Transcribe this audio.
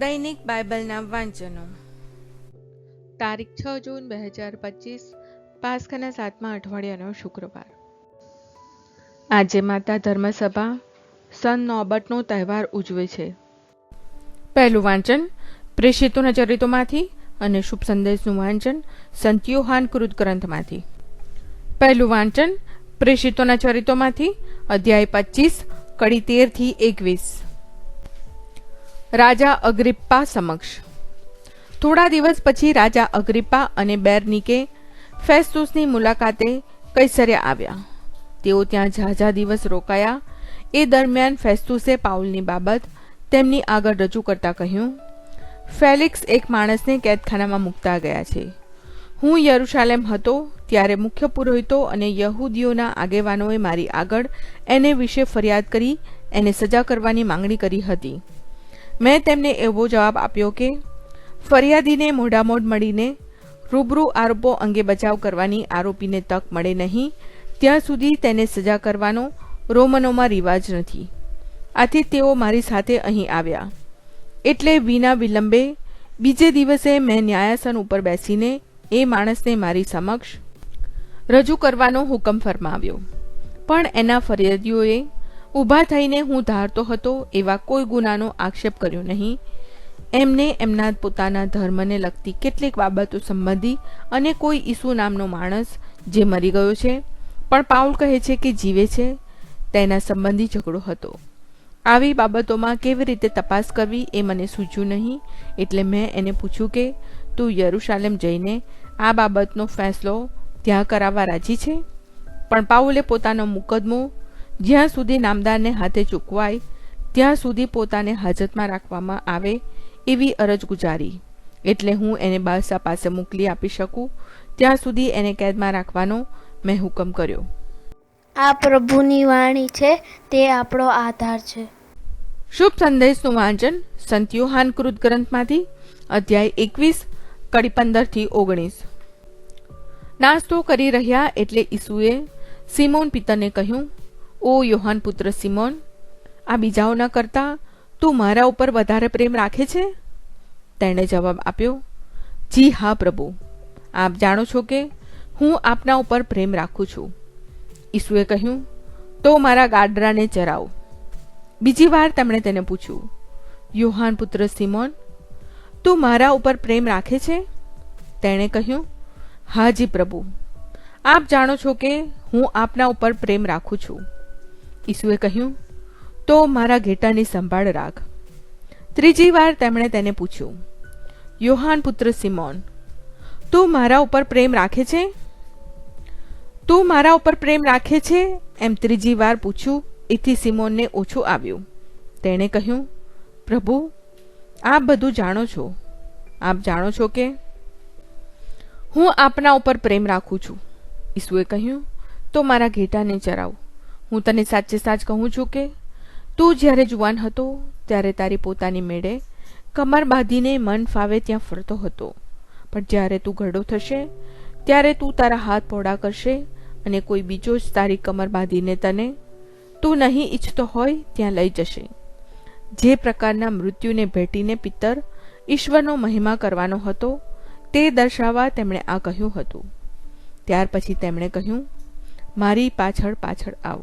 દૈનિક બાઇબલના વાંચનો. તારીખ છ જૂન બે હજાર પચીસ, પાસખાના સાતમા અઠવાડિયાનો શુક્રવાર. આજે માતા ધર્મસભા સન નોબટનો તહેવાર ઉજવે છે. પહેલું વાંચન પ્રેષિતોના ચરિત્રોમાંથી અને શુભ સંદેશનું વાંચન સંત યોહાન કૃત ગ્રંથમાંથી. પહેલું વાંચન પ્રેષિતોના ચરિત્રોમાંથી, અધ્યાય પચીસ, કડી તેરથી એકવીસ. રાજા અગ્રિપ્પા સમક્ષ. થોડા દિવસ પછી રાજા અગ્રિપ્પા અને બેરનિકે ફેસ્તુસની મુલાકાતે કૈસરે આવ્યા. તેઓ ત્યાં ઝાઝા દિવસ રોકાયા. એ દરમિયાન ફેસ્તુસે પાઉલની બાબત તેમની આગળ રજૂ કરતા કહ્યું, ફેલિક્સ એક માણસને કેદખાનામાં મૂકતા ગયા છે. હું યરુશાલેમ હતો ત્યારે મુખ્ય પુરોહિતો અને યહૂદીઓના આગેવાનોએ મારી આગળ એને વિશે ફરિયાદ કરી, એને સજા કરવાની માંગણી કરી હતી. મેં તેમને એવો જવાબ આપ્યો કે, ફરિયાદીને મોઢામોઢ મળીને રૂબરૂ આરોપો અંગે બચાવ કરવાની આરોપીને તક મળે નહીં, ત્યાં સુધી તેને સજા કરવાનો રોમનોમાં રિવાજ નથી. આથી તેઓ મારી સાથે અહીં આવ્યા. એટલે વિના વિલંબે બીજે દિવસે મેં ન્યાયાસન ઉપર બેસીને એ માણસને મારી સમક્ષ રજૂ કરવાનો હુકમ ફરમાવ્યો. પણ એના ફરિયાદીઓએ ઊભા થઈને હું ધારતો હતો એવા કોઈ ગુનાનો આક્ષેપ કર્યો નહીં. એમને એમના પોતાના ધર્મને લગતી કેટલીક બાબતો સંબંધી અને કોઈ ઈસુ નામનો માણસ જે મરી ગયો છે, પણ પાઉલ કહે છે કે જીવે છે, તેના સંબંધી ઝઘડો હતો. આવી બાબતોમાં કેવી રીતે તપાસ કરવી એ મને સૂચ્યું નહીં, એટલે મેં એને પૂછ્યું કે, તું યરુશાલેમ જઈને આ બાબતનો ફેંસલો ત્યાં કરાવવા રાજી છે? પણ પાઉલે પોતાનો મુકદમો જ્યાં સુધી નામદારને હાથે ચૂકવાય ત્યાં સુધી પોતાને હાજતમાં રાખવામાં આવે એવી અરજ ગુજારી. એટલે હું એને બાદશાહ પાસે મોકલી આપી શકું ત્યાં સુધી એને કેદમાં રાખવાનો મેં હુકમ કર્યો. આ પ્રભુની વાણી છે તે આપણો આધાર છે. શુભ સંદેશનું વાંચન સંત યુહાન કૃત ગ્રંથમાંથી અધ્યાય એકવીસ કડી પંદરથી ઓગણીસ. નાસ્તો કરી રહ્યા એટલે ઈસુએ સિમોન પિતરને કહ્યું ઓ યોહાન પુત્ર સિમોન, આ બીજાઓના કરતાં તું મારા ઉપર વધારે પ્રેમ રાખે છે? તેણે જવાબ આપ્યો, જી હા પ્રભુ. આપ જાણો છો કે હું આપના ઉપર પ્રેમ રાખું છું. ઈસુએ કહ્યું, તો મારા ગાડરાને ચરાવો. બીજી વાર તેમણે તેને પૂછ્યું, યુહાન પુત્ર સિમોન, તું મારા ઉપર પ્રેમ રાખે છે? તેણે કહ્યું હાજી પ્રભુ. આપ જાણો છો કે હું આપના ઉપર પ્રેમ રાખું છું. ઈસુએ કહ્યું, તો મારા ઘેટાની સંભાળ રાખ. ત્રીજી વાર તેમણે તેને પૂછ્યું, યોહાન પુત્ર સિમોન, તું મારા ઉપર પ્રેમ રાખે છે? તું મારા ઉપર પ્રેમ રાખે છે? એમ ત્રીજી વાર પૂછ્યું, એથી સિમોનને ઓછું આવ્યું. તેણે કહ્યું, પ્રભુ, આપ બધું જાણો છો. આપ જાણો છો કે હું આપના ઉપર પ્રેમ રાખું છું. ઈસુએ કહ્યું, તો મારા ઘેટાને ચરાવ. હું તને સાચે સાચ કહું છું કે તું જ્યારે જુવાન હતો, ત્યારે તારી પોતાની મેળે કમર બાંધીને મન ફાવે ત્યાં ફરતો હતો. પણ જ્યારે તું ઘરડો થશે, ત્યારે તું તારા હાથ પહોળા કરશે અને કોઈ બીજો જ તારી કમર બાંધીને તને તું નહીં ઈચ્છતો હોય, ત્યાં લઈ જશે. જે પ્રકારના મૃત્યુને ભેટીને પિત્તર ઈશ્વરનો મહિમા કરવાનો હતો, તે દર્શાવવા તેમણે આ કહ્યું હતું. ત્યાર પછી તેમણે કહ્યું, મારી પાછળ પાછળ આવ.